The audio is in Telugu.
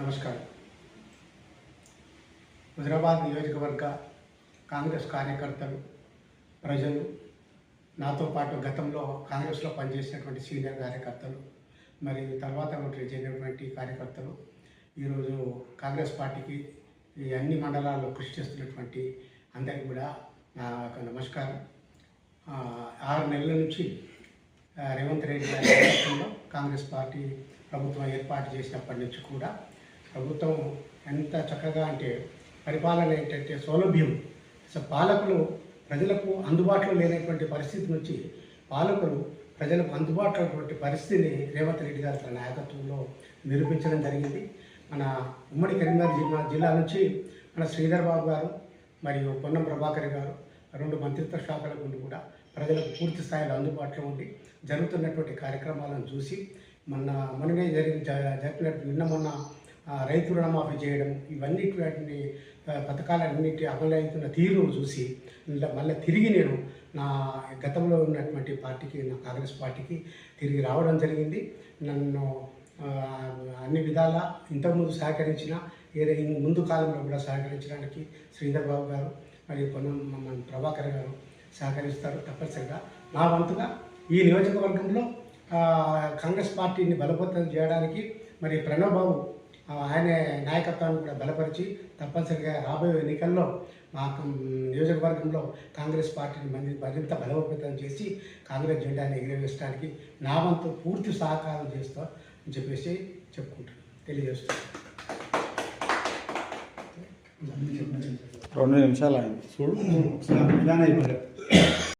నమస్కారం. హుజరాబాద్ నియోజకవర్గ కాంగ్రెస్ కార్యకర్తలు ప్రజలు నాతో పాటు గతంలో కాంగ్రెస్లో పనిచేసినటువంటి సీనియర్ కార్యకర్తలు మరి తర్వాత ఒకటి కార్యకర్తలు ఈరోజు కాంగ్రెస్ పార్టీకి ఈ అన్ని మండలాల్లో కృషి చేస్తున్నటువంటి అందరికీ కూడా నా యొక్క నమస్కారం. ఆరు నెలల నుంచి రేవంత్ రెడ్డి గారి కాంగ్రెస్ పార్టీ ప్రభుత్వం ఏర్పాటు చేసినప్పటి నుంచి కూడా ప్రభుత్వం ఎంత చక్కగా అంటే పరిపాలన ఏంటంటే సౌలభ్యం. అసలు పాలకులు ప్రజలకు అందుబాటులో లేనటువంటి పరిస్థితి నుంచి పాలకులు ప్రజలకు అందుబాటులో ఉన్నటువంటి పరిస్థితిని రేవంత్ రెడ్డి గారు తన నాయకత్వంలో నిరూపించడం జరిగింది. మన ఉమ్మడి కరీంనగర్ జిల్లా జిల్లా నుంచి మన శ్రీధర్ బాబు గారు మరియు పొన్నం ప్రభాకర్ గారు రెండు మంత్రిత్వ శాఖల గుండి కూడా ప్రజలకు పూర్తి స్థాయిలో అందుబాటులో ఉండి జరుగుతున్నటువంటి కార్యక్రమాలను చూసి మొన్న మొన్ననే జరిగి జరిపినట్టు నిన్న మొన్న రైతు రుణమాఫీ చేయడం ఇవన్నీ వాటిని పథకాలన్నింటి పథకాలన్నిటి తీరును తీరు చూసి మళ్ళీ తిరిగి నేను నా గతంలో ఉన్నటువంటి పార్టీకి నా కాంగ్రెస్ పార్టీకి తిరిగి రావడం జరిగింది. నన్ను అన్ని విధాలా ఇంతకుముందు సహకరించిన ఏదో ముందు కాలంలో కూడా సహకరించడానికి శ్రీధర్ బాబు గారు మరియు పొన్నం మన ప్రభాకర్ గారు సహకరిస్తారు తప్పనిసరిగా. నా వంతుగా ఈ నియోజకవర్గంలో కాంగ్రెస్ పార్టీని బలపతం చేయడానికి మరి ప్రణవ్ బాబు ఆయన నాయకత్వాన్ని కూడా బలపరిచి తప్పనిసరిగా రాబోయే ఎన్నికల్లో మా నియోజకవర్గంలో కాంగ్రెస్ పార్టీని మంది మరింత బలోపేతం చేసి కాంగ్రెస్ జెండాని ఎగురవేయడానికి నా వంతు పూర్తి సహకారం చేస్తా అని చెప్పేసి చెప్పుకుంటాను తెలియజేస్తాను రెండు నిమిషాలు అయింది. చూడు.